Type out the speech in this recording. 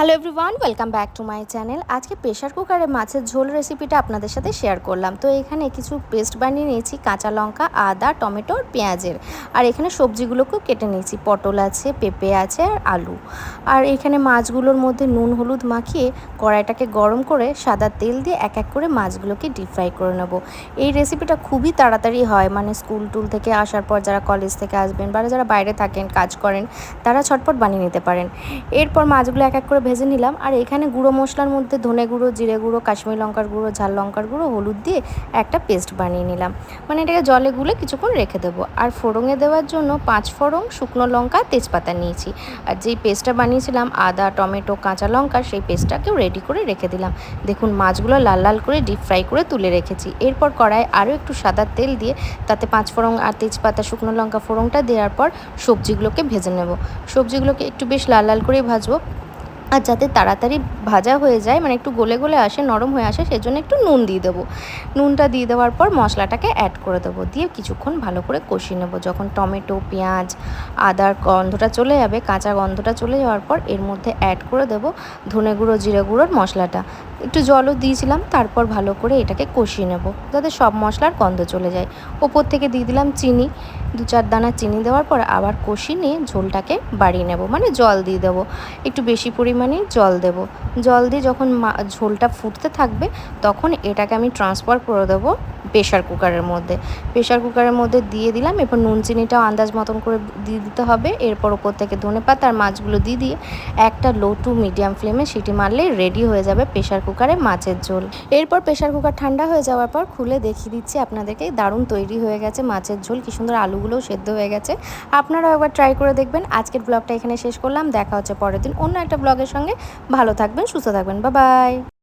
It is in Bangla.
Hello everyone welcome back to my channel আজকে প্রেশার কুকারে মাছের ঝোল রেসিপিটা আপনাদের সাথে শেয়ার করলাম। তো এখানে কিছু পেস্ট বানিয়ে নিয়েছি, কাঁচা লঙ্কা, আদা, টমেটো, আর পেঁয়াজের। আর এখানে সবজিগুলোকেও কেটে নিয়েছি, পটল আছে, পেঁপে আছে, আর আলু। আর এখানে মাছগুলোর মধ্যে নুন, হলুদ মাখিয়ে কড়াইটাকে গরম করে সাদা তেল দিয়ে এক এক করে মাছগুলোকে ডিপ ফ্রাই করে নেব। এই রেসিপিটা খুবই তাড়াতাড়ি হয় মানে স্কুল টুল থেকে আসার পর যারা কলেজ থেকে আসবেন বা যারা বাইরে থাকেন, কাজ করেন, তারা ছটপট বানিয়ে নিতে পারেন। এরপর মাছগুলো এক এক করে ভেজে নিলাম। আর এখানে গুঁড়ো মশলার মধ্যে ধনে গুঁড়ো, জিরে গুঁড়ো, কাশ্মীর লঙ্কার গুঁড়ো, ঝাল লঙ্কার গুঁড়ো, হলুদ দিয়ে একটা পেস্ট বানিয়ে নিলাম। মানে এটাকে জলে গুলে কিছুক্ষণ রেখে দেবো। আর ফোড়ঙে দেওয়ার জন্য পাঁচ ফোড়ন শুকনো লঙ্কা, তেজপাতা নিয়েছি। আর যেই পেস্টটা বানিয়েছিলাম, আদা, টমেটো, কাঁচা লঙ্কা, সেই পেস্টটাকেও রেডি করে রেখে দিলাম। দেখুন, মাছগুলো লাল লাল করে ডিপ ফ্রাই করে তুলে রেখেছি। এরপর কড়াই আরও একটু সাদা তেল দিয়ে তাতে পাঁচ ফোড়ন আর তেজপাতা, শুকনো লঙ্কা ফোড়ংটা দেওয়ার পর সবজিগুলোকে ভেজে নেব। সবজিগুলোকে একটু বেশ লাল লাল করে ভাজবো। আর যাতে তাড়াতাড়ি ভাজা হয়ে যায় মানে একটু গলে গলে আসে, নরম হয়ে আসে, সেজন্য একটু নুন দিয়ে দেবো। নুনটা দিয়ে দেওয়ার পর মশলাটাকে অ্যাড করে দেবো, দিয়ে কিছুক্ষণ ভালো করে কষিয়ে নেব। যখন টমেটো, পেঁয়াজ, আদার গন্ধটা চলে যাবে, কাঁচা গন্ধটা চলে যাওয়ার পর এর মধ্যে অ্যাড করে দেবো ধনে গুঁড়ো জিরে গুঁড়োর মশলাটা। একটু জলও দিয়েছিলাম, তারপর ভালো করে এটাকে কষিয়ে নেব। যাতে সব মশলার গন্ধ চলে যায়। ওপর থেকে দিয়ে দিলাম চিনি। দু চার দানা চিনি দেওয়ার পর আবার কষিয়ে নিয়ে ঝোলটাকে বাড়িয়ে নেব। মানে জল দিয়ে দেবো। একটু বেশি পরিমাণে জল দেব। জল দিয়ে যখন ঝোলটা ফুটতে থাকবে, তখন এটাকে আমি ট্রান্সফার করে দেবো। প্রেশার কুকারের মধ্যে। প্রেশার কুকারের মধ্যে দিয়ে দিলাম, এরপর নুন চিনিটাও আন্দাজ মতন করে দিয়ে দিতে হবে। এরপর ওপর থেকে ধনে পাতা আর মাছগুলো দিয়ে দিয়ে একটা লো টু মিডিয়াম ফ্লেমে সিটি মারলেই রেডি হয়ে যাবে প্রেশার কুকারে মাছের ঝোল। এরপর প্রেশার কুকার ঠান্ডা হয়ে যাওয়ার পর খুলে দেখিয়ে দিচ্ছি আপনাদেরকে দারুণ তৈরি হয়ে গেছে মাছের ঝোল, কি সুন্দর আলুগুলোও সেদ্ধ হয়ে গেছে। আপনারাও একবার ট্রাই করে দেখবেন। আজকের ব্লগটা এখানে শেষ করলাম, দেখা হচ্ছে পরের দিন অন্য একটা ব্লগের সঙ্গে। ভালো থাকবেন, সুস্থ থাকবেন বা বাই